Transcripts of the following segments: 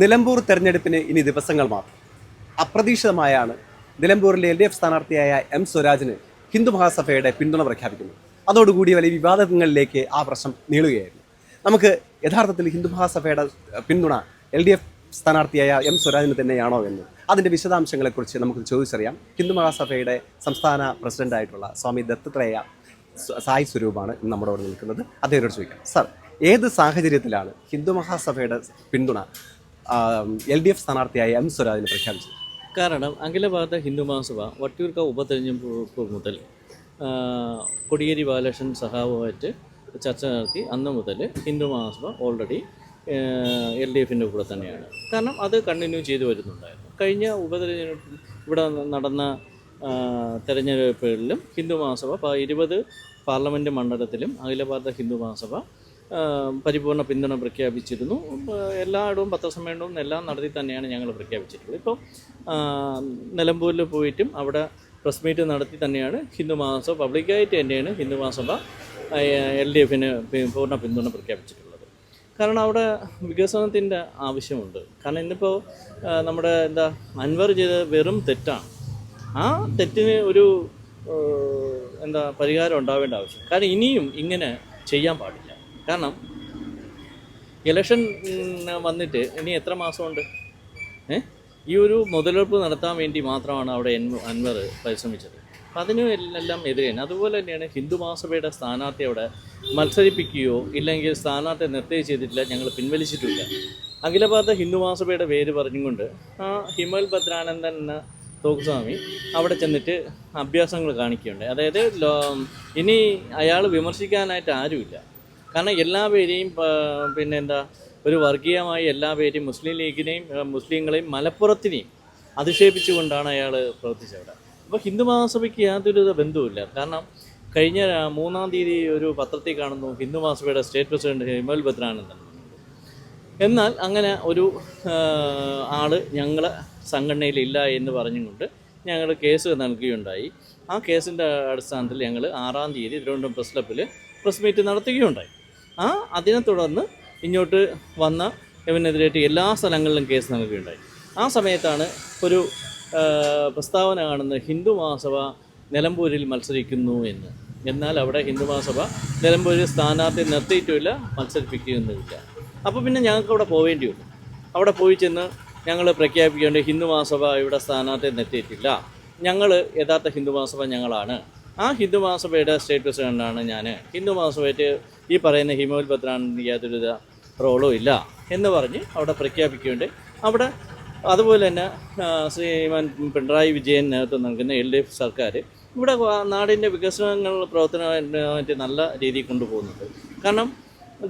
നിലമ്പൂർ തെരഞ്ഞെടുപ്പിന് ഇനി ദിവസങ്ങൾ മാത്രം. അപ്രതീക്ഷിതമായാണ് നിലമ്പൂരിലെ എൽ ഡി എഫ് സ്ഥാനാർത്ഥിയായ എം സ്വരാജിന് ഹിന്ദു മഹാസഭയുടെ പിന്തുണ പ്രഖ്യാപിക്കുന്നത്. അതോടുകൂടി വലിയ വിവാദങ്ങളിലേക്ക് ആ പ്രശ്നം നീളുകയായിരുന്നു. നമുക്ക് യഥാർത്ഥത്തിൽ ഹിന്ദു മഹാസഭയുടെ പിന്തുണ എൽ ഡി എഫ് സ്ഥാനാർത്ഥിയായ എം സ്വരാജിന് തന്നെയാണോ എന്ന് അതിന്റെ വിശദാംശങ്ങളെക്കുറിച്ച് നമുക്ക് ചോദിച്ചറിയാം. ഹിന്ദു മഹാസഭയുടെ സംസ്ഥാന പ്രസിഡന്റായിട്ടുള്ള സ്വാമി ദത്തത്രേയ സായി സ്വരൂപാണ് നമ്മുടെ ഇവിടെ നിൽക്കുന്നത്. അദ്ദേഹത്തോട് ചോദിക്കാം. സാർ ഏത് സാഹചര്യത്തിലാണ് ഹിന്ദു മഹാസഭയുടെ പിന്തുണ എൽ ഡി എഫ് സ്ഥാനാർത്ഥിയായ എം സ്വരാജിൽ പ്രഖ്യാപിച്ചത്. കാരണം അഖില ഭാരത ഹിന്ദു മഹാസഭ വട്ടിയൂർക്ക ഉപതെരഞ്ഞെടുപ്പ് മുതൽ കൊടിയേരി ബാലകൃഷ്ണൻ സഹാവുമായിട്ട് ചർച്ച നടത്തി അന്ന് മുതൽ Hindu Mahasabha already L D എഫിന്റെ കൂടെ തന്നെയാണ്. കാരണം അത് കണ്ടിന്യൂ ചെയ്തു വരുന്നുണ്ടായിരുന്നു. കഴിഞ്ഞ ഉപതെരഞ്ഞെടുപ്പിൽ ഇവിടെ നടന്ന തെരഞ്ഞെടുപ്പുകളിലും ഹിന്ദു മഹാസഭ ഇരുപത് പാർലമെന്റ് മണ്ഡലത്തിലും അഖില ഭാരത ഹിന്ദു മഹാസഭ പരിപൂർണ പിന്തുണ പ്രഖ്യാപിച്ചിരുന്നു. എല്ലായിടവും പത്രസമ്മേളനവും എല്ലാം നടത്തി തന്നെയാണ് ഞങ്ങൾ പ്രഖ്യാപിച്ചിട്ടുള്ളത്. ഇപ്പോൾ ആ, നിലമ്പൂരിൽ പോയിട്ടും അവിടെ പ്രസ് മീറ്റ് നടത്തി തന്നെയാണ് ഹിന്ദു മഹാസഭ പബ്ലിക്കായിട്ട് തന്നെയാണ് ഹിന്ദു മഹാസഭ എൽ ഡി എഫിന് പൂർണ പിന്തുണ പ്രഖ്യാപിച്ചിട്ടുള്ളത്. കാരണം അവിടെ വികസനത്തിന്റെ ആവശ്യമുണ്ട്. കാരണം ഇന്നിപ്പോൾ നമ്മുടെ എന്താ അൻവർ ചെയ്ത വെറും തെറ്റാണ്. ആ തെറ്റിന് ഒരു എന്താ പരിഹാരം ഉണ്ടാവേണ്ട ആവശ്യം കാരണം ഇനിയും ഇങ്ങനെ ചെയ്യാൻ പാടില്ല. കാരണം ഇലക്ഷൻ വന്നിട്ട് ഇനി എത്ര മാസമുണ്ട്? ഏ? ഈ ഒരു മുതലെടുപ്പ് നടത്താൻ വേണ്ടി മാത്രമാണ് അവിടെ അൻവർ പരിശ്രമിച്ചത്. അതിന് എല്ലാം എതിരെയാണ് അതുപോലെ തന്നെയാണ് ഹിന്ദു മഹാസഭയുടെ സ്ഥാനാർത്ഥി അവിടെ മത്സരിപ്പിക്കുകയോ ഇല്ലെങ്കിൽ സ്ഥാനാർത്ഥി നിർത്തുകയോ ചെയ്തിട്ടില്ല ഞങ്ങൾ പിൻവലിച്ചിട്ടില്ല. അഖില ഭാരത ഹിന്ദു മഹാസഭയുടെ പേര് പറഞ്ഞുകൊണ്ട് ആ ഹിമൽ ഭദ്രാനന്ദൻ എന്ന തോക്കുസ്വാമി അവിടെ ചെന്നിട്ട് അഭ്യാസങ്ങൾ കാണിക്കുകയുണ്ട് അതായത് ഇനി അയാൾ വിമർശിക്കാനായിട്ട് ആരുമില്ല. കാരണം എല്ലാ പേരെയും ആ, പിന്നെ എന്താ ഒരു വർഗീയമായി എല്ലാ പേരെയും മുസ്ലിം ലീഗിനെയും മുസ്ലിങ്ങളെയും മലപ്പുറത്തിനെയും അധിക്ഷേപിച്ചുകൊണ്ടാണ് അയാൾ പ്രവർത്തിച്ചവിടെ അപ്പോൾ ഹിന്ദു മഹാസഭയ്ക്ക് യാതൊരു ബന്ധവുമില്ല. കാരണം കഴിഞ്ഞ മൂന്നാം തീയതി ഒരു പത്രത്തിൽ കാണുന്നു ഹിന്ദു മഹാസഭയുടെ സ്റ്റേറ്റ് പ്രസിഡന്റ് ഹിമൽ ഭദ്രാനന്ദൻ എന്നാൽ അങ്ങനെ ഒരു ആൾ ആൾ ഞങ്ങളെ സംഘടനയിലില്ല എന്ന് പറഞ്ഞുകൊണ്ട് ഞങ്ങൾ കേസ് നൽകുകയുണ്ടായി. ആ കേസിന്റെ അടിസ്ഥാനത്തിൽ ഞങ്ങൾ ആറാം തീയതി തിരുവനന്തപുരം പ്രസ് ക്ലബ്ബിൽ പ്രസ് മീറ്റ് നടത്തുകയുണ്ടായി. ആ അതിനെ തുടർന്ന് ഇങ്ങോട്ട് വന്ന ഇവനെതിരായിട്ട് എല്ലാ സ്ഥലങ്ങളിലും കേസ് നൽകുകയുണ്ടായി. ആ സമയത്താണ് ഒരു പ്രസ്താവന കാണുന്നത് ഹിന്ദു മഹാസഭ നിലമ്പൂരിൽ മത്സരിക്കുന്നു എന്ന്. എന്നാൽ അവിടെ ഹിന്ദു മഹാസഭ നിലമ്പൂരിൽ സ്ഥാനാർത്ഥി നിർത്തിയിട്ടുമില്ല മത്സരിപ്പിക്കുന്നുമില്ല അപ്പോൾ പിന്നെ ഞങ്ങൾക്ക് അവിടെ പോവേണ്ടി വന്നു അവിടെ പോയി ചെന്ന് ഞങ്ങൾ പ്രഖ്യാപിക്കേണ്ട ഹിന്ദു മഹാസഭ ഇവിടെ സ്ഥാനാർത്ഥി നിർത്തിയിട്ടില്ല. ഞങ്ങൾ യഥാർത്ഥ ഹിന്ദു മഹാസഭ ഞങ്ങളാണ്. ആ ഹിന്ദു മഹാസഭയുടെ സ്റ്റേറ്റ് പ്രസിഡന്റാണ് ഞാൻ ഹിന്ദു മഹാസഭയ്ക്ക് ഈ പറയുന്ന ഹിമോൽ ഭദ്രാനന്ദ യാതൊരു റോളും ഇല്ല എന്ന് പറഞ്ഞ് അവിടെ പ്രഖ്യാപിക്കുകയുണ്ട്. അവിടെ അതുപോലെ തന്നെ ശ്രീമാൻ പിണറായി വിജയൻ നേതൃത്വം നൽകുന്ന എൽ ഡി എഫ് സർക്കാർ ഇവിടെ നാടിന്റെ വികസനങ്ങൾ പ്രവർത്തനമായിട്ട് നല്ല രീതിയിൽ കൊണ്ടുപോകുന്നുണ്ട്. കാരണം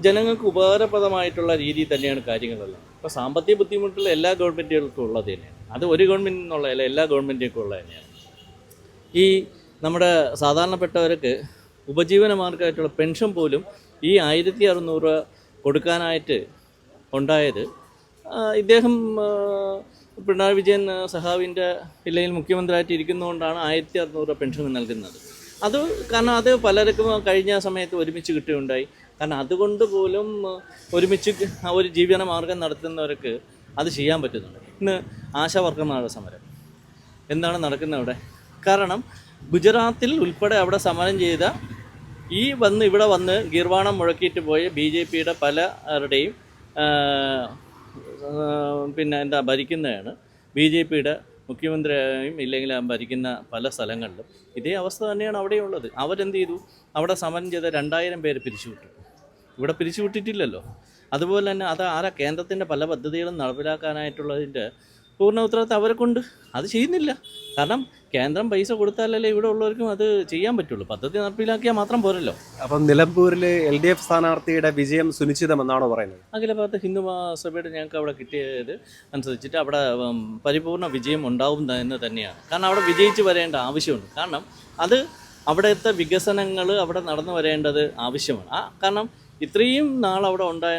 ജനങ്ങൾക്ക് ഉപകാരപ്രദമായിട്ടുള്ള രീതിയിൽ തന്നെയാണ് കാര്യങ്ങളെല്ലാം ഇപ്പോൾ സാമ്പത്തിക ബുദ്ധിമുട്ടുള്ള എല്ലാ ഗവൺമെന്റുകൾക്കും ഉള്ളത് തന്നെയാണ്. അത് ഒരു ഗവൺമെന്റിൽ എന്നുള്ളതല്ല എല്ലാ ഗവൺമെന്റുകൾക്കും ഉള്ളത് തന്നെയാണ്. ഈ നമ്മുടെ സാധാരണപ്പെട്ടവർക്ക് ഉപജീവന മാർഗമായിട്ടുള്ള പെൻഷൻ പോലും ഈ ആയിരത്തി അറുന്നൂറ് രൂപ കൊടുക്കാനായിട്ട് ഉണ്ടായത്. ഇദ്ദേഹം പിണറായി വിജയൻ സഹാവിന്റെ ജില്ലയിൽ മുഖ്യമന്ത്രിയായിട്ട് ഇരിക്കുന്നതുകൊണ്ടാണ് ആയിരത്തി അറുന്നൂറ് രൂപ പെൻഷൻ നൽകുന്നത്. അത് കാരണം അത് പലർക്കും കഴിഞ്ഞ സമയത്ത് ഒരുമിച്ച് കിട്ടുകയുണ്ടായി. കാരണം അതുകൊണ്ട് പോലും ഒരുമിച്ച് ഒരു ജീവനമാർഗം നടത്തുന്നവർക്ക് അത് ചെയ്യാൻ പറ്റുന്നുണ്ട്. ഇന്ന് ആശാ വർക്കർമാരുടെ സമരം. എന്താണ് നടക്കുന്നത് അവിടെ? കാരണം ഗുജറാത്തിൽ ഉൾപ്പെടെ അവിടെ സമരം ചെയ്ത ഈ വന്ന് ഇവിടെ വന്ന് ഗീർവാണം മുഴക്കിയിട്ട് പോയ ബി ജെ പിയുടെ പലരുടെയും പിന്നെ എന്താ ഭരിക്കുന്നതാണ്. ബി ജെ പിയുടെ മുഖ്യമന്ത്രിയായും ഇല്ലെങ്കിൽ ഭരിക്കുന്ന പല സ്ഥലങ്ങളിലും ഇതേ അവസ്ഥ തന്നെയാണ് അവിടെയുള്ളത്. അവരെന്ത് ചെയ്തു? അവിടെ സമരം ചെയ്ത രണ്ടായിരം പേര് പിരിച്ചുവിട്ടു. ഇവിടെ പിരിച്ചുവിട്ടിട്ടില്ലല്ലോ. അതുപോലെ തന്നെ അത് ആരാ കേന്ദ്രത്തിന്റെ പല പദ്ധതികളും നടപ്പിലാക്കാനായിട്ടുള്ളതിന്റെ പൂർണ ഉത്തരവാദിത്തം അവരെ കൊണ്ട് അത് ചെയ്യുന്നില്ല. കാരണം കേന്ദ്രം പൈസ കൊടുത്താലല്ലേ ഇവിടെ ഉള്ളവർക്കും അത് ചെയ്യാൻ പറ്റുള്ളൂ. പദ്ധതി നടപ്പിലാക്കിയാൽ മാത്രം പോരല്ലോ. അപ്പം നിലമ്പൂരിൽ എൽ ഡി എഫ് സ്ഥാനാർത്ഥിയുടെ വിജയം സുനിശ്ചിതമെന്നാണോ പറയുന്നത്? അഖില ഭാരത ഹിന്ദു മഹാസഭയുടെ ഞങ്ങൾക്ക് അവിടെ കിട്ടിയത് അനുസരിച്ചിട്ട് അവിടെ പരിപൂർണ പരിപൂർണ വിജയം ഉണ്ടാവും എന്ന് തന്നെയാണ്. കാരണം അവിടെ വിജയിച്ച് വരേണ്ട ആവശ്യമുണ്ട്. കാരണം അത് അവിടുത്തെ വികസനങ്ങൾ അവിടെ നടന്നു വരേണ്ടത് ആവശ്യമാണ്. ആ കാരണം ഇത്രയും നാൾ അവിടെ ഉണ്ടായ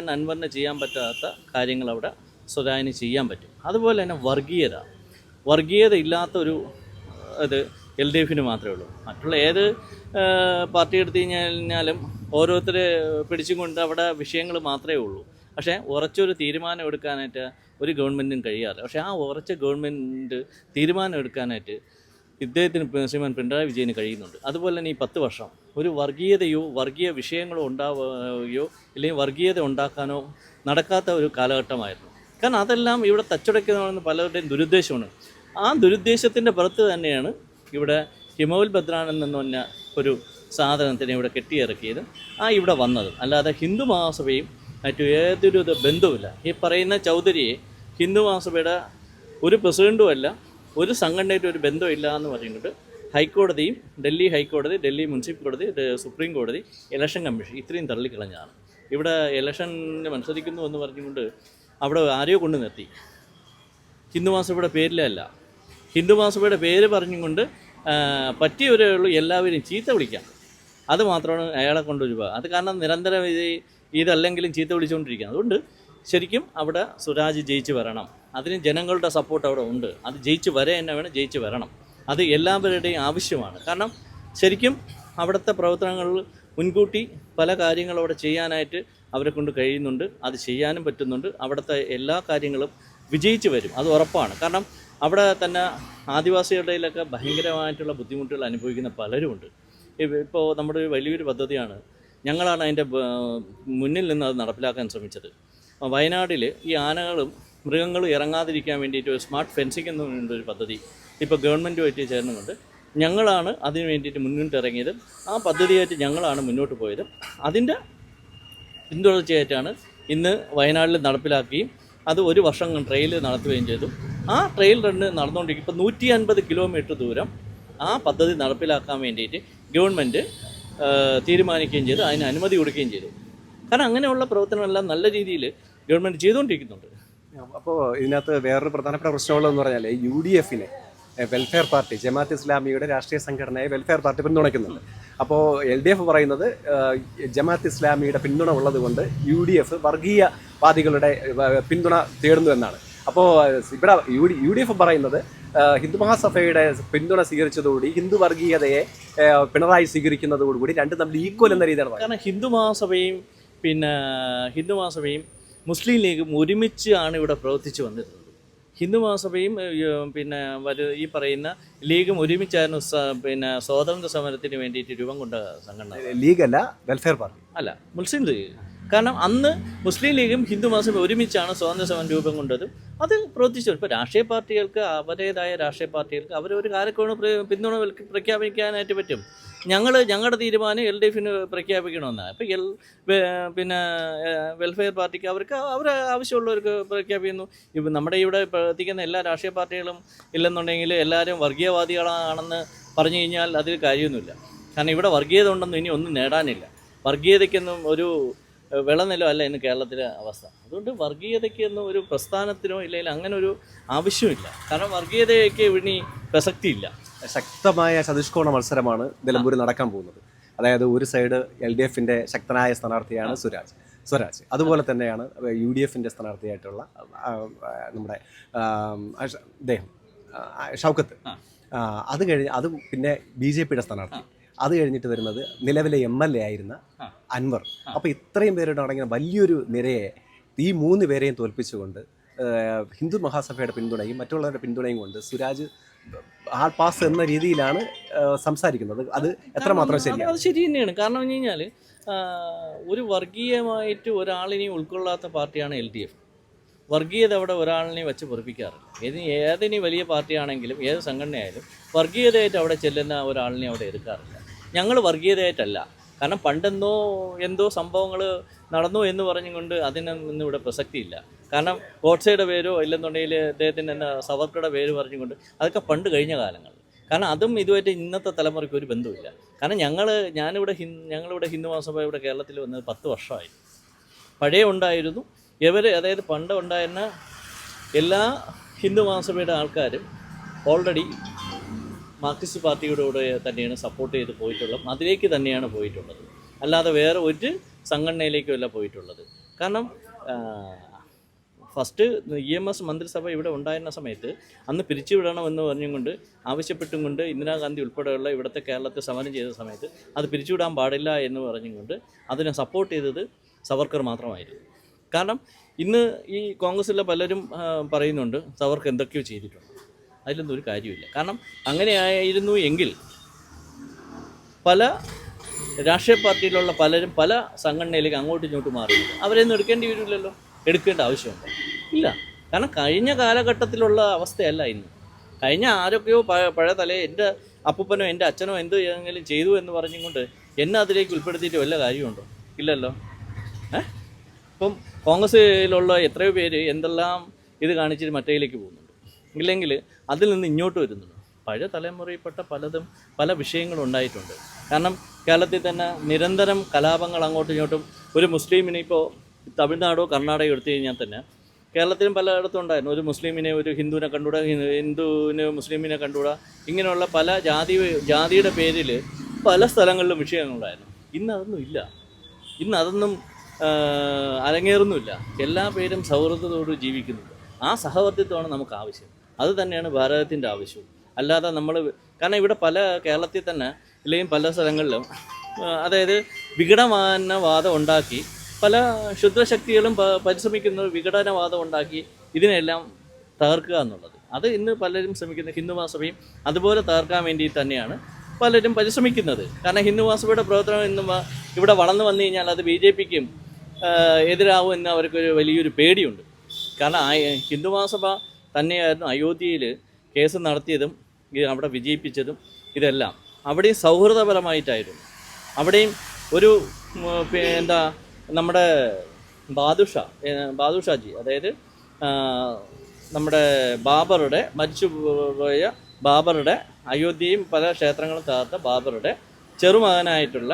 ചെയ്യാൻ പറ്റാത്ത കാര്യങ്ങൾ അവിടെ സ്വരാജിന് ചെയ്യാൻ പറ്റും. അതുപോലെ തന്നെ വർഗീയത. വർഗീയത ഇല്ലാത്ത ഒരു ഇത് എൽ ഡി എഫിന് മാത്രമേ ഉള്ളൂ. മറ്റുള്ള ഏത് പാർട്ടി എടുത്തു കഴിഞ്ഞാലും ഓരോരുത്തരെ പിടിച്ചും കൊണ്ട് അവിടെ വിഷയങ്ങൾ മാത്രമേ ഉള്ളൂ. പക്ഷേ ഉറച്ചൊരു തീരുമാനം എടുക്കാനായിട്ട് ഒരു ഗവൺമെന്റും കഴിയാറില്ല. പക്ഷേ ആ ഉറച്ച ഗവൺമെന്റ് തീരുമാനം എടുക്കാനായിട്ട് ഇദ്ദേഹത്തിന് ശ്രീമാൻ പിണറായി വിജയന് കഴിയുന്നുണ്ട്. അതുപോലെ തന്നെ ഈ പത്ത് വർഷം ഒരു വർഗീയതയോ വർഗീയ വിഷയങ്ങളോ ഉണ്ടാവുകയോ ഇല്ലെങ്കിൽ വർഗീയത ഉണ്ടാക്കാനോ നടക്കാത്ത ഒരു കാലഘട്ടമായിരുന്നു. കാരണം അതെല്ലാം ഇവിടെ തച്ചുടയ്ക്കുന്നതാണെന്ന് പലരുടെയും ദുരുദ്ദേശമാണ്. ആ ദുരുദ്ദേശത്തിന്റെ പുറത്ത് തന്നെയാണ് ഇവിടെ ഹിമോൽ ബദ്രാനൻ എന്ന് പറഞ്ഞ ഒരു സാധനത്തിനെ ഇവിടെ കെട്ടിയിറക്കിയത്. ആ ഇവിടെ വന്നത്. അല്ലാതെ ഹിന്ദു മഹാസഭയും മറ്റു ഏതൊരു ബന്ധവുമില്ല. ഈ പറയുന്ന ചൗധരിയെ ഹിന്ദു മഹാസഭയുടെ ഒരു പ്രസിഡന്റും അല്ല ഒരു സംഘടനയായിട്ട് ഒരു ബന്ധമില്ല എന്ന് പറഞ്ഞിട്ട് ഹൈക്കോടതിയും ഡൽഹി ഹൈക്കോടതി ഡൽഹി മുനിസിപ്പൽ കോടതി സുപ്രീം കോടതി ഇലക്ഷൻ കമ്മീഷൻ ഇത്രയും തള്ളിക്കളഞ്ഞാണ് ഇവിടെ ഇലക്ഷന് മത്സരിക്കുന്നു എന്ന് പറഞ്ഞുകൊണ്ട് അവിടെ ആരെയോ കൊണ്ട് നിർത്തി. ഹിന്ദു മഹാസഭയുടെ പേരിലല്ല ഹിന്ദു മഹാസഭയുടെ പേര് പറഞ്ഞുകൊണ്ട് പറ്റിയവരേ ഉള്ളൂ എല്ലാവരെയും ചീത്ത വിളിക്കാം. അത് മാത്രമാണ് അയാളെ കൊണ്ടൊരു അത് കാരണം നിരന്തരം ഇത് ഇതല്ലെങ്കിലും ചീത്ത വിളിച്ചുകൊണ്ടിരിക്കുക അതുകൊണ്ട് ശരിക്കും അവിടെ സുരാജ് ജയിച്ച് വരണം. അതിന് ജനങ്ങളുടെ സപ്പോർട്ട് അവിടെ ഉണ്ട്. അത് ജയിച്ച് വരെ തന്നെ വേണം ജയിച്ച് വരണം. അത് എല്ലാവരുടെയും ആവശ്യമാണ്. കാരണം ശരിക്കും അവിടുത്തെ പ്രവർത്തനങ്ങളിൽ മുൻകൂട്ടി പല കാര്യങ്ങളും അവിടെ ചെയ്യാനായിട്ട് അവരെ കൊണ്ട് കഴിയുന്നുണ്ട് അത് ചെയ്യാനും പറ്റുന്നുണ്ട്. അവിടുത്തെ എല്ലാ കാര്യങ്ങളും വിജയിച്ചു വരും. അത് ഉറപ്പാണ്. കാരണം അവിടെ തന്നെ ആദിവാസികളുടെ ഇടയിലൊക്കെ ഭയങ്കരമായിട്ടുള്ള ബുദ്ധിമുട്ടുകൾ അനുഭവിക്കുന്ന പലരുമുണ്ട്. ഇപ്പോൾ നമ്മുടെ വലിയൊരു പദ്ധതിയാണ്. ഞങ്ങളാണ് അതിന്റെ മുന്നിൽ നിന്ന് അത് നടപ്പിലാക്കാൻ ശ്രമിച്ചത്. വയനാട്ടിൽ ഈ ആനകളും മൃഗങ്ങളും ഇറങ്ങാതിരിക്കാൻ വേണ്ടിയിട്ട് ഒരു സ്മാർട്ട് ഫെൻസിംഗ് എന്ന് പറയുന്നൊരു പദ്ധതി ഇപ്പോൾ ഗവൺമെന്റുമായിട്ട് ചേർന്നുകൊണ്ട് ഞങ്ങളാണ് അതിന് വേണ്ടിയിട്ട് മുന്നോട്ട് ഇറങ്ങിയത് ആ പദ്ധതിയായിട്ട് ഞങ്ങളാണ് മുന്നോട്ട് പോയത്. അതിന്റെ പിന്തുടർച്ചയായിട്ടാണ് ഇന്ന് വയനാട്ടിൽ നടപ്പിലാക്കുകയും അത് ഒരു വർഷം ട്രെയിൽ നടത്തുകയും ചെയ്തു. ആ ട്രെയിൽ റണ്ണ് നടന്നുകൊണ്ടിരിക്കും ഇപ്പോൾ നൂറ്റി അൻപത് കിലോമീറ്റർ ദൂരം ആ പദ്ധതി നടപ്പിലാക്കാൻ വേണ്ടിയിട്ട് ഗവൺമെന്റ് തീരുമാനിക്കുകയും ചെയ്തു. അതിന് അനുമതി കൊടുക്കുകയും ചെയ്തു. കാരണം അങ്ങനെയുള്ള പ്രവർത്തനങ്ങളെല്ലാം നല്ല രീതിയിൽ ഗവൺമെന്റ് ചെയ്തുകൊണ്ടിരിക്കുന്നുണ്ട്. അപ്പോൾ ഇതിനകത്ത് വേറൊരു പ്രധാനപ്പെട്ട പ്രശ്നമുള്ളതെന്ന് പറഞ്ഞാൽ യു ഡി എഫിനെ വെൽഫെയർ പാർട്ടി ജമാഅത്ത് ഇസ്ലാമിയുടെ രാഷ്ട്രീയ സംഘടനയെ വെൽഫെയർ പാർട്ടി പിന്തുണയ്ക്കുന്നുണ്ട്. അപ്പോൾ എൽ ഡി എഫ് പറയുന്നത് ജമാഅത്ത് ഇസ്ലാമിയുടെ പിന്തുണ ഉള്ളത് കൊണ്ട് യു ഡി എഫ് വർഗീയവാദികളുടെ പിന്തുണ തേടുന്നു എന്നാണ്. അപ്പോൾ ഇവിടെ U D U D F പറയുന്നത് ഹിന്ദു മഹാസഭയുടെ പിന്തുണ സ്വീകരിച്ചതോടുകൂടി ഹിന്ദു വർഗീയതയെ പിണറായി സ്വീകരിക്കുന്നതോടുകൂടി രണ്ടും തമ്മിൽ ഈക്വൽ എന്ന രീതിയാണ് കാരണം ഹിന്ദു മഹാസഭയും പിന്നെ ഹിന്ദു മഹാസഭയും മുസ്ലിം ലീഗും ഒരുമിച്ചാണ് ഇവിടെ പ്രവർത്തിച്ചു വന്നിരുന്നത്. ഹിന്ദു മഹാസഭയും പിന്നെ വരു ഈ പറയുന്ന ലീഗും ഒരുമിച്ചായിരുന്നു പിന്നെ സ്വാതന്ത്ര്യ സമരത്തിന് വേണ്ടിയിട്ട് രൂപം കൊണ്ട സംഘടന. ലീഗല്ല വെൽഫെയർ പാർട്ടി അല്ല മുസ്ലിം ലീഗ്. കാരണം അന്ന് മുസ്ലിം ലീഗും ഹിന്ദു മഹാസഭയും ഒരുമിച്ചാണ് സ്വാതന്ത്ര്യ സമരം രൂപം കൊണ്ടത്. അത് പ്രവർത്തിച്ചു. ഇപ്പോൾ രാഷ്ട്രീയ പാർട്ടികൾക്ക് അവരുടേതായ രാഷ്ട്രീയ പാർട്ടികൾക്ക് അവരൊരു ഒരു പിന്തുണ പ്രഖ്യാപിക്കാനായിട്ട് പറ്റും. ഞങ്ങൾ ഞങ്ങളുടെ തീരുമാനം എൽ ഡി എഫിന് പ്രഖ്യാപിക്കണമെന്നാണ് ഇപ്പോൾ എൽ പിന്നെ വെൽഫെയർ പാർട്ടിക്ക് അവർക്ക് അവർ ആവശ്യമുള്ളവർക്ക് പ്രഖ്യാപിക്കുന്നു. ഇപ്പം നമ്മുടെ ഇവിടെ പ്രവർത്തിക്കുന്ന എല്ലാ രാഷ്ട്രീയ പാർട്ടികളും ഇല്ലെന്നുണ്ടെങ്കിൽ എല്ലാവരും വർഗീയവാദികളാണെന്ന് പറഞ്ഞു കഴിഞ്ഞാൽ അതിൽ കാര്യമൊന്നുമില്ല. കാരണം ഇവിടെ വർഗീയത ഉണ്ടെന്ന് ഇനി ഒന്നും നേടാനില്ല. വർഗീയതയ്ക്കൊന്നും ഒരു വിളനിലോ അല്ല ഇന്ന് കേരളത്തിലെ അവസ്ഥ. അതുകൊണ്ട് വർഗീയതയ്ക്ക് ഒന്നും ഒരു പ്രസ്ഥാനത്തിനോ ഇല്ലെങ്കിൽ അങ്ങനെ ഒരു ആവശ്യമില്ല കാരണം വർഗീയതയ്ക്ക് ഇനി പ്രസക്തിയില്ല. ശക്തമായ ചതുഷ്കോണ മത്സരമാണ് നിലമ്പൂരിൽ നടക്കാൻ പോകുന്നത്. അതായത് ഒരു സൈഡ് എൽ ഡി എഫിന്റെ ശക്തനായ സ്ഥാനാർത്ഥിയാണ് സുരാജ് സ്വരാജ്. അതുപോലെ തന്നെയാണ് യു ഡി എഫിന്റെ സ്ഥാനാർത്ഥിയായിട്ടുള്ള നമ്മുടെ അദ്ദേഹം ഷൗക്കത്ത്. അത് കഴിഞ്ഞ് അതും പിന്നെ ബി ജെ പിയുടെ സ്ഥാനാർത്ഥി. അത് കഴിഞ്ഞിട്ട് വരുന്നത് നിലവിലെ എം എൽ എ ആയിരുന്ന അൻവർ. അപ്പോൾ ഇത്രയും പേരുടെ അടങ്ങിയ വലിയൊരു നിരയെ ഈ മൂന്ന് പേരെയും തോൽപ്പിച്ചുകൊണ്ട് ഹിന്ദു മഹാസഭയുടെ പിന്തുണയും മറ്റുള്ളവരുടെ പിന്തുണയും കൊണ്ട് സുരാജ് ആൾ പാസ് എന്ന രീതിയിലാണ് സംസാരിക്കുന്നത്. അത് എത്രമാത്രം ശരിയാണ്? അത് ശരി തന്നെയാണ്. കാരണം എന്ന് കഴിഞ്ഞാൽ ഒരു വർഗീയമായിട്ട് ഒരാളിനെയും ഉൾക്കൊള്ളാത്ത പാർട്ടിയാണ് എൽ ഡി എഫ് വർഗീയത അവിടെ ഒരാളിനെ വെച്ച് പൊറിപ്പിക്കാറില്ല. ഏത് ഏതിനി വലിയ പാർട്ടിയാണെങ്കിലും ഏത് സംഘടനയായാലും വർഗീയതയായിട്ട് അവിടെ ചെല്ലുന്ന ഒരാളിനെ അവിടെ എടുക്കാറില്ല. ഞങ്ങൾ വർഗീയതയായിട്ടല്ല. കാരണം പണ്ടെന്തോ എന്തോ സംഭവങ്ങൾ നടന്നു എന്ന് പറഞ്ഞുകൊണ്ട് അതിനൊന്നും ഇവിടെ പ്രസക്തിയില്ല. കാരണം ഗോഡ്സയുടെ പേരോ ഇല്ലെന്നുണ്ടെങ്കിൽ അദ്ദേഹത്തിന്റെ എന്താ സവർക്കറുടെ പേര് പറഞ്ഞുകൊണ്ട് അതൊക്കെ പണ്ട് കഴിഞ്ഞ കാലങ്ങൾ കാരണം അതും ഇതുമായിട്ട് ഇന്നത്തെ തലമുറയ്ക്ക് ഒരു ബന്ധമില്ല കാരണം ഞങ്ങൾ ഞാനിവിടെ ഹിന്ദു ഞങ്ങളിവിടെ ഹിന്ദു മഹാസഭ ഇവിടെ കേരളത്തിൽ വന്നത് പത്ത് വർഷമായി പഴയ ഉണ്ടായിരുന്നു. ഇവർ അതായത് പണ്ട് ഉണ്ടായിരുന്ന എല്ലാ ഹിന്ദു മഹാസഭയുടെ ആൾക്കാരും ഓൾറെഡി മാർക്സിസ്റ്റ് പാർട്ടിയുടെ കൂടെ തന്നെയാണ് സപ്പോർട്ട് ചെയ്ത് പോയിട്ടുള്ളത്. അതിലേക്ക് തന്നെയാണ് പോയിട്ടുള്ളത്. അല്ലാതെ വേറെ ഒരു സംഘടനയിലേക്കുമല്ല പോയിട്ടുള്ളത്. കാരണം ഫസ്റ്റ് ഇ എം എസ് മന്ത്രിസഭ ഇവിടെ ഉണ്ടായിരുന്ന സമയത്ത് അന്ന് പിരിച്ചുവിടണമെന്ന് പറഞ്ഞുകൊണ്ട് ആവശ്യപ്പെട്ടും കൊണ്ട് ഇന്ദിരാഗാന്ധി ഉൾപ്പെടെയുള്ള ഇവിടുത്തെ കേരളത്തെ സമരം ചെയ്ത സമയത്ത് അത് പിരിച്ചുവിടാൻ പാടില്ല എന്ന് പറഞ്ഞുകൊണ്ട് അതിനെ സപ്പോർട്ട് ചെയ്തത് സവർക്കർ മാത്രമായിരുന്നു. കാരണം ഇന്ന് ഈ കോൺഗ്രസ്സിലെ പലരും പറയുന്നുണ്ട് സവർക്കർ എന്തൊക്കെയോ ചെയ്തിട്ടുണ്ട്. അതിലൊന്നും ഒരു കാര്യമില്ല കാരണം അങ്ങനെയായിരുന്നു എങ്കിൽ പല രാഷ്ട്രീയ പാർട്ടിയിലുള്ള പലരും പല സംഘടനയിലേക്ക് അങ്ങോട്ടും ഇങ്ങോട്ടും മാറി. അവരെയൊന്നും എടുക്കേണ്ടി വരില്ലല്ലോ. എടുക്കേണ്ട ആവശ്യമുണ്ടോ ഇല്ല. കാരണം കഴിഞ്ഞ കാലഘട്ടത്തിലുള്ള അവസ്ഥയല്ല ഇന്ന്. കഴിഞ്ഞ ആരൊക്കെയോ പഴയ തലേ എന്റെ അപ്പൂപ്പനോ എന്റെ അച്ഛനോ എന്ത് ഏതെങ്കിലും ചെയ്തു എന്ന് പറഞ്ഞുകൊണ്ട് എന്നെ അതിലേക്ക് ഉൾപ്പെടുത്തിയിട്ട് വല്ല കാര്യമുണ്ടോ? ഇല്ലല്ലോ. ഏ? ഇപ്പം കോൺഗ്രസ്സിലുള്ള എത്രയോ പേര് എന്തെല്ലാം ഇത് കാണിച്ചിട്ട് മറ്റേയിലേക്ക് പോകുന്നുണ്ട് ഇല്ലെങ്കിൽ അതിൽ നിന്ന് ഇങ്ങോട്ട് വരുന്നുണ്ട് പഴയ തലമുറയിൽപ്പെട്ട പലതും പല വിഷയങ്ങളും ഉണ്ടായിട്ടുണ്ട്. കാരണം കേരളത്തിൽ തന്നെ നിരന്തരം കലാപങ്ങൾ അങ്ങോട്ടും ഇങ്ങോട്ടും ഒരു മുസ്ലിമിനെ ഇപ്പോൾ തമിഴ്നാടോ കർണാടകയോ എടുത്തു കഴിഞ്ഞാൽ തന്നെ കേരളത്തിലും പലയിടത്തും ഉണ്ടായിരുന്നു. ഒരു മുസ്ലിമിനെ ഒരു ഹിന്ദുവിനെ കണ്ടുകൂടാ ഹിന്ദുവിനെ മുസ്ലിമിനെ കണ്ടുകൂടാ ഇങ്ങനെയുള്ള പല ജാതി ജാതിയുടെ പേരിൽ പല സ്ഥലങ്ങളിലും വിഷയങ്ങളുണ്ടായിരുന്നു. ഇന്ന് അതൊന്നും ഇല്ല. ഇന്ന് അതൊന്നും അരങ്ങേറുന്നുമില്ല. എല്ലാ പേരും സൗഹൃദത്തോട് ജീവിക്കുന്നുണ്ട്. ആ സഹവർത്തിത്വമാണ് നമുക്ക് ആവശ്യം. അത് തന്നെയാണ് ഭാരതത്തിന്റെ ആവശ്യവും. അല്ലാതെ നമ്മൾ കാരണം ഇവിടെ പല കേരളത്തിൽ തന്നെ ഇല്ലെങ്കിൽ പല സ്ഥലങ്ങളിലും അതായത് വിഘടമാനവാദം ഉണ്ടാക്കി പല ക്ഷുദ്രശക്തികളും പരിശ്രമിക്കുന്ന വിഘടനവാദം ഉണ്ടാക്കി ഇതിനെല്ലാം തകർക്കുക എന്നുള്ളത്. അത് ഇന്ന് പലരും ശ്രമിക്കുന്ന ഹിന്ദു മഹാസഭയും അതുപോലെ തകർക്കാൻ വേണ്ടി തന്നെയാണ് പലരും പരിശ്രമിക്കുന്നത്. കാരണം ഹിന്ദു മഹാസഭയുടെ പ്രവർത്തനം ഇന്ന് ഇവിടെ വളർന്നു വന്നു കഴിഞ്ഞാൽ അത് ബി ജെ പിക്കും എതിരാവും എന്ന് അവർക്കൊരു വലിയൊരു പേടിയുണ്ട്. കാരണം ഹിന്ദുമാസഭ തന്നെയായിരുന്നു അയോധ്യയിൽ കേസ് നടത്തിയതും ഇത് അവിടെ വിജയിപ്പിച്ചതും ഇതെല്ലാം. അവിടെയും സൗഹൃദപരമായിട്ടായിരുന്നു. അവിടെയും ഒരു എന്താ നമ്മുടെ ബാദുഷ ബാദുഷാജി അതായത് നമ്മുടെ ബാബറുടെ മരിച്ചു പോയ ബാബറുടെ അയോധ്യയും പല ക്ഷേത്രങ്ങളും തകർത്ത ബാബറുടെ ചെറുമകനായിട്ടുള്ള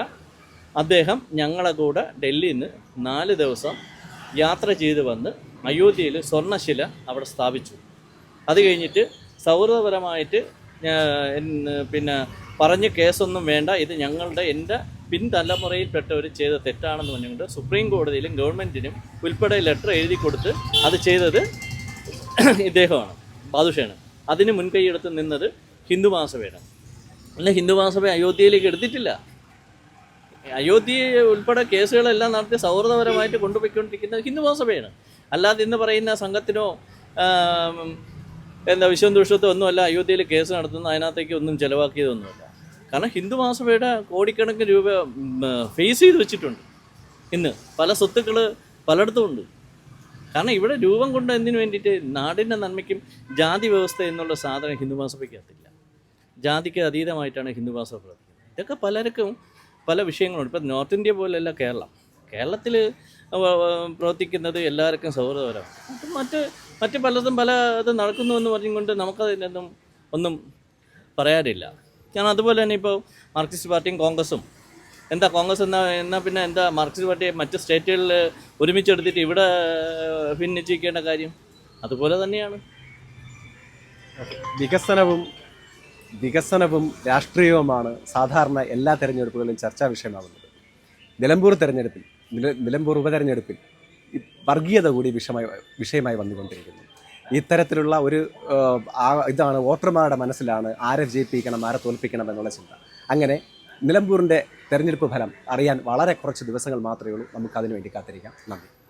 അദ്ദേഹം ഞങ്ങളെ കൂടെ ഡൽഹിയിൽ നിന്ന് നാല് ദിവസം യാത്ര ചെയ്ത് വന്ന് അയോധ്യയിൽ സ്വർണശില അവിടെ സ്ഥാപിച്ചു. അത് കഴിഞ്ഞിട്ട് സൗഹൃദപരമായിട്ട് പിന്നെ പറഞ്ഞ് കേസൊന്നും വേണ്ട. ഇത് ഞങ്ങളുടെ എന്റെ പിൻതലമുറയിൽപ്പെട്ടവർ ചെയ്ത തെറ്റാണെന്ന് പറഞ്ഞുകൊണ്ട് സുപ്രീം കോടതിയിലും ഗവൺമെന്റിനും ഉൾപ്പെടെ ലെറ്റർ എഴുതി കൊടുത്ത് അത് ചെയ്തത് ഇദ്ദേഹമാണ് ബാദുഷയാണ്. അതിന് മുൻകൈയെടുത്ത് നിന്നത് ഹിന്ദു മഹാസഭയാണ് അല്ല ഹിന്ദു മഹാസഭ അയോധ്യയിലേക്ക് എടുത്തിട്ടില്ല. അയോധ്യ ഉൾപ്പെടെ കേസുകളെല്ലാം നടത്തി സൗഹൃദപരമായിട്ട് കൊണ്ടുപോയിക്കൊണ്ടിരിക്കുന്നത് ഹിന്ദു മഹാസഭയാണ് അല്ലാതെ ഇന്ന് പറയുന്ന സംഘത്തിനോ എന്താ വിശ്വം ദുഷ്ടത്തോ ഒന്നുമല്ല അയോധ്യയിൽ കേസ് നടത്തുന്ന അതിനകത്തേക്ക് ഒന്നും ചിലവാക്കിയതൊന്നുമല്ല. കാരണം ഹിന്ദു മഹാസഭയുടെ കോടിക്കണക്കിന് രൂപ ഫേസ് ചെയ്ത് വെച്ചിട്ടുണ്ട്. ഇന്ന് പല സ്വത്തുക്കൾ പലയിടത്തും ഉണ്ട്. കാരണം ഇവിടെ രൂപം കൊണ്ട് എന്തിനു വേണ്ടിയിട്ട് നാടിന്റെ നന്മയ്ക്കും ജാതി വ്യവസ്ഥ എന്നുള്ള സാധനം ഹിന്ദു മഹാസഭയ്ക്കകത്തില്ല ജാതിക്ക് അതീതമായിട്ടാണ് ഹിന്ദു മഹാസഭ പ്രവർത്തിക്കുന്നത്. ഇതൊക്കെ പലർക്കും പല വിഷയങ്ങളുണ്ട്. ഇപ്പം നോർത്ത് ഇന്ത്യ പോലെയല്ല കേരളം. കേരളത്തിൽ പ്രവർത്തിക്കുന്നത് എല്ലാവർക്കും സൗഹൃദപരമാണ്. മറ്റ് മറ്റ് പലതും പല ഇത് നടക്കുന്നു എന്ന് പറഞ്ഞുകൊണ്ട് നമുക്കതിനൊന്നും ഒന്നും പറയാനില്ല. ഞാൻ അതുപോലെ തന്നെ ഇപ്പോൾ മാർക്സിസ്റ്റ് പാർട്ടിയും കോൺഗ്രസും. എന്താ കോൺഗ്രസ് എന്നാ എന്നാൽ പിന്നെ എന്താ മാർക്സിസ്റ്റ് പാർട്ടിയെ മറ്റ് സ്റ്റേറ്റുകളിൽ ഒരുമിച്ചെടുത്തിട്ട് ഇവിടെ ഭിന്നിച്ചിരിക്കേണ്ട കാര്യം? അതുപോലെ തന്നെയാണ്. വികസനവും വികസനവും രാഷ്ട്രീയവുമാണ് സാധാരണ എല്ലാ തെരഞ്ഞെടുപ്പുകളിലും ചർച്ചാ വിഷയമാകുന്നത്. നിലമ്പൂർ തെരഞ്ഞെടുപ്പിൽ നില- നിലമ്പൂർ ഉപതെരഞ്ഞെടുപ്പിൽ വർഗീയത കൂടി വിഷയമായി വിഷയമായി വന്നുകൊണ്ടിരിക്കുന്നു. ഇത്തരത്തിലുള്ള ഒരു ഇതാണ് വോട്ടർമാരുടെ മനസ്സിലാണ് ആരെ ജയിപ്പിക്കണം ആരെ തോൽപ്പിക്കണം എന്നുള്ള ചിന്ത. അങ്ങനെ നിലമ്പൂരിന്റെ തെരഞ്ഞെടുപ്പ് ഫലം അറിയാൻ വളരെ കുറച്ച് ദിവസങ്ങൾ മാത്രമേ ഉള്ളൂ. നമുക്ക് അതിനു വേണ്ടി കാത്തിരിക്കാം. നന്ദി.